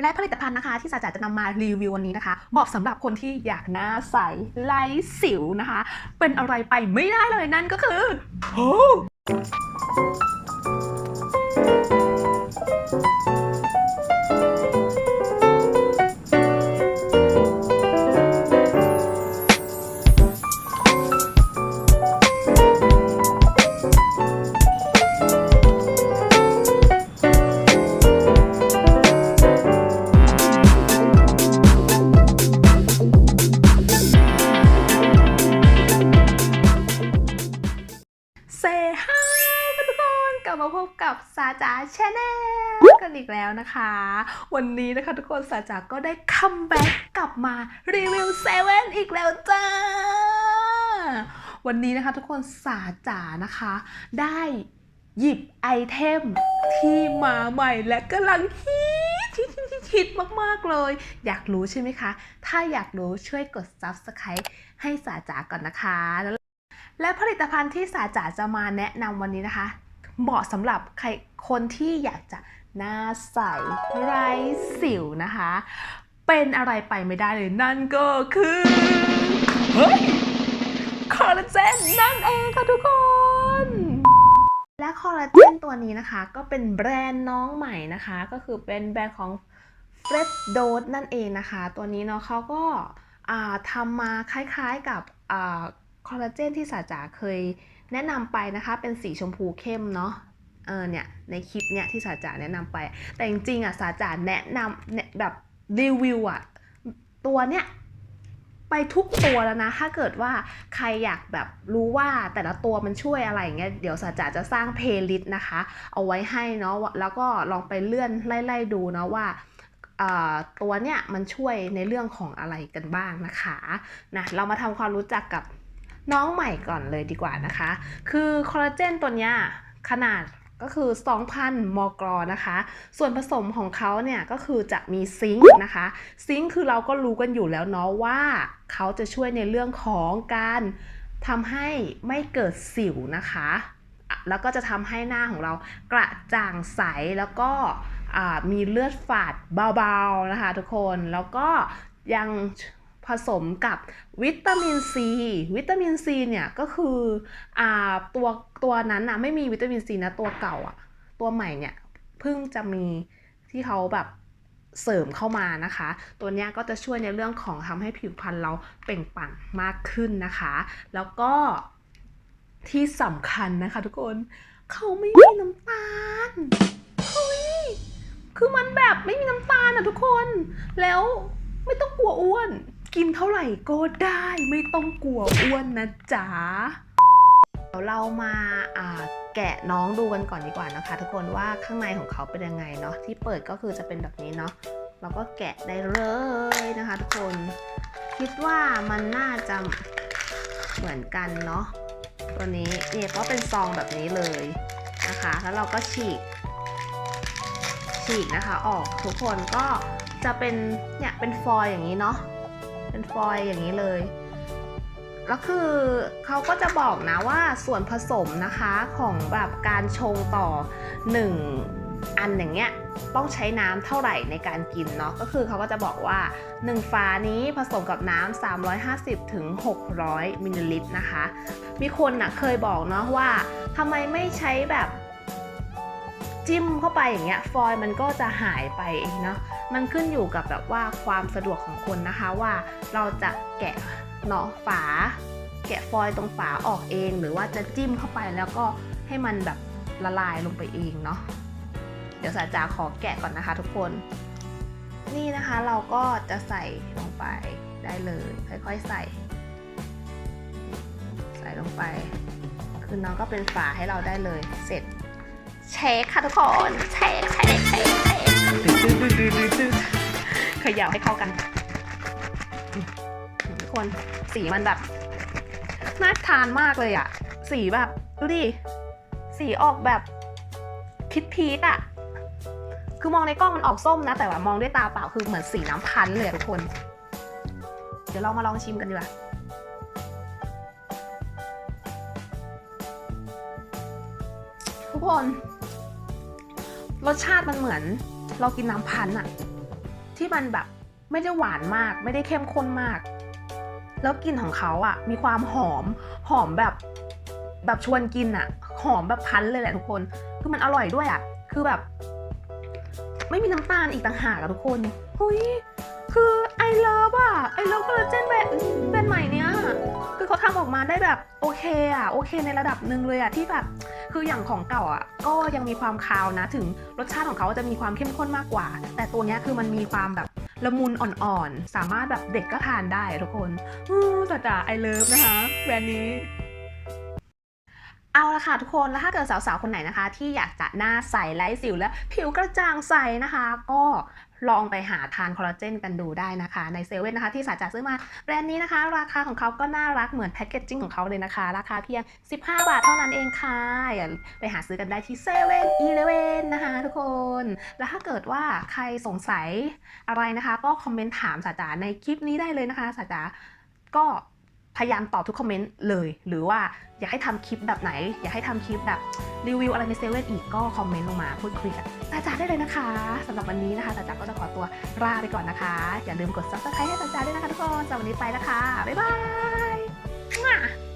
และผลิตภัณฑ์นะคะ ที่สาจ๋าจะนำมารีวิววันนี้นะคะเหมาะสำหรับคนที่อยากหน้าใสไร้สิวนะคะ เป็นอะไรไปไม่ได้เลยนั่นก็คือโอ้ บมาพบกับสาจาชาแนลกันอีกแล้วนะคะ วันนี้นะคะทุกคนสาจาก็ได้คัมแบ็กกลับมารีวิวเซเว่นอีกแล้วจ้า วันนี้นะคะทุกคนสาจานะคะ ได้หยิบไอเทมที่มาใหม่และกำลังฮิตฮิตฮิตฮิตฮิตมาก ๆ เลย อยากรู้ใช่ไหมคะ ถ้าอยากรู้ช่วยกด subscribe ให้สาจาก่อนนะคะ แล้วและผลิตภัณฑ์ที่สาจาจะมาแนะนำวันนี้นะคะ เหมาะสำหรับใครคนที่อยากจะหน้าใสไร้สิวนะคะ เป็นอะไรไปไม่ได้เลยนั่นก็คือเฮ้ยคอลลาเจนนั่นเองค่ะทุกคนและคอลลาเจนตัวนี้นะคะ ก็เป็นแบรนด์น้องใหม่นะคะ ก็คือเป็นแบรนด์ของ f r e d d o s นั่นเองนะคะ ตัวนี้เนาะเขาก็ทำมาคล้ายๆกับ คอลลาเจนที่สาจ๋าเคยแนะนำไปนะคะ เป็นสีชมพูเข้มเนาะเออเนี่ยในคลิปเนี่ยที่สาจาแนะนำไป แต่จริงๆอะสาจาแนะนำเนี่ยแบบรีวิวอะตัวเนี้ยไปทุกตัวแล้วนะ ถ้าเกิดว่าใครอยากแบบรู้ว่าแต่ละตัวมันช่วยอะไรอย่างเงี้ยเดี๋ยวสาจาจะสร้างเพลย์ลิสต์นะคะ เอาไว้ให้เนาะแล้วก็ลองไปเลื่อนไล่ๆดูเนาะว่าตัวเนี้ยมันช่วยในเรื่องของอะไรกันบ้างนะคะนะเรามาทำความรู้จักกับ น้องใหม่ก่อนเลยดีกว่านะคะ คือคอลลาเจนตัวเนี้ยขนาดก็คือ 2,000 มกรนะคะ ส่วนผสมของเขาเนี่ยก็คือจะมีซิงค์นะคะ ซิงค์คือเราก็รู้กันอยู่แล้วเนาะว่าเขาจะช่วยในเรื่องของการทำให้ไม่เกิดสิวนะคะ แล้วก็จะทำให้หน้าของเรากระจ่างใสแล้วก็มีเลือดฝาดเบาๆนะคะทุกคน แล้วก็ยัง ผสมกับวิตามินซีวิตามินซีเนี่ยก็คืออ่าตัวตัวนั้นนะไม่มีวิตามินซีนะตัวเก่าอะตัวใหม่เนี่ยเพิ่งจะมีที่เขาแบบเสริมเข้ามานะคะ ตัวนี้ก็จะช่วยในเรื่องของทำให้ผิวพรรณเราเปล่งปลั่งมากขึ้นนะคะ แล้วก็ที่สำคัญนะคะทุกคน เขาไม่มีน้ำตาลเฮ้ยคือมันแบบไม่มีน้ำตาลอะทุกคน แล้วไม่ต้องกลัวอ้วน กินเท่าไหร่ก็ได้ไม่ต้องกลัวอ้วนนะจ๊ะเดี๋ยวเรามาอ่าแกะน้องดูกันก่อนดีกว่านะคะ ทุกคนว่าข้างในของเขาเป็นยังไงเนาะที่เปิดก็คือจะเป็นแบบนี้เนาะเราก็แกะได้เลยนะคะ ทุกคนคิดว่ามันน่าจะเหมือนกันเนาะตัวนี้เนี่ยก็เป็นซองแบบนี้เลยนะคะ แล้วเราก็ฉีก ฉีกนะคะ ออกทุกคนก็จะเป็นเนี่ยเป็นฟอยล์อย่างนี้เนาะ เป็นฟอยล์อย่างนี้เลยแล้วคือเขาก็จะบอกนะว่าส่วนผสมนะคะของแบบการชงต่อ 1 อันอย่างเงี้ยต้องใช้น้ำเท่าไหร่ในการกินเนาะก็คือเขาก็จะบอกว่า 1 ฝานี้ผสมกับน้ำ350ถึง600มิลลิลิตรนะคะ มีคนน่ะเคยบอกเนาะว่าทำไมไม่ใช้แบบ จิ้มเข้าไปอย่างเงี้ยฟอยล์มันก็จะหายไปเนาะมันขึ้นอยู่กับแบบว่าความสะดวกของคนนะคะว่าเราจะแกะเนาะฝา แกะฟอยล์ตรงฝาออกเอง หรือว่าจะจิ้มเข้าไปแล้วก็ให้มันแบบละลายลงไปเองเนาะเดี๋ยวสาจาขอแกะก่อนนะคะทุกคน นี่นะคะเราก็จะใส่ลงไปได้เลยค่อยๆใส่ ใส่ลงไป คือน้องก็เป็นฝาให้เราได้เลยเสร็จ เช็คค่ะทุกคนเช็คเช็คเช็คเช็คเขย่าให้เข้ากันทุกคนสีมันแบบน่าทานมากเลยอะสีแบบดูดิสีออกแบบพิษพีชอะคือมองในกล้องมันออกส้มนะ แต่ว่ามองด้วยตาเปล่าคือเหมือนสีน้ำพันเลยทุกคน เดี๋ยวเรามาลองชิมกันดีกว่าทุกคน รสชาติมันเหมือน เรากินน้ำพันอะที่มันแบบไม่ได้หวานมาก ไม่ได้เข้มข้นมาก แล้วกลิ่นของเขาอะมีความหอมหอมแบบ แบบชวนกินอะหอมแบบพันเลยแหละทุกคน คือมันอร่อยด้วยอะคือแบบ ไม่มีน้ำตาลอีกต่างหากอะทุกคนเฮ้ยคือไอเลิฟอะไอเลิฟคอลลาเจนแบนด์แบรนด์ใหม่เนี้ย คือเขาทำออกมาได้แบบโอเคอะโอเคในระดับหนึ่งเลยอะที่แบบคืออย่างของเก่าอะก็ยังมีความคาวนะ ถึงรสชาติของเขาจะมีความเข้มข้นมากกว่า แต่ตัวเนี้ยคือมันมีความแบบละมุนอ่อนๆ สามารถแบบเด็กก็ทานได้ทุกคนอู้สจจะไอเลิฟนะคะแบรนด์นี้ เอาละค่ะทุกคนแล้วถ้าเกิดสาวๆ คนไหนนะคะ ที่อยากจะหน้าใสไร้สิวและผิวกระจ่างใสนะคะ ก็ลองไปหาทานคอลลาเจนกันดูได้นะคะ ในเซเว่นนะคะที่สาจาซื้อมาแบรนด์นี้นะคะ ราคาของเขาก็น่ารักเหมือนแพคเกจจิ้งของเขาเลยนะคะ ราคาเพียง 15 บาทเท่านั้นเองค่ะอย่าไปหาซื้อกันได้ที่เซเว่นอีเลเวนนะคะทุกคน แล้วถ้าเกิดว่าใครสงสัยอะไรนะคะ ก็คอมเมนต์ถามสาจาในคลิปนี้ได้เลยนะคะสาจาก็ พยายามตอบทุกคอมเมนต์เลย หรือว่าอยากให้ทำคลิปแบบไหน อยากให้ทำคลิปแบบรีวิวอะไรในเซเว่นอีกก็คอมเมนต์ลงมาพูดคุยกันตาจ๋าได้เลยนะคะสำหรับวันนี้นะคะตาจ๋าก็จะขอตัวลาไปก่อนนะคะ อย่าลืมกด subscribe ให้ตาจ๋าด้วยนะคะทุกคนสำหรับวันนี้ไปแล้วค่ะบ๊ายบาย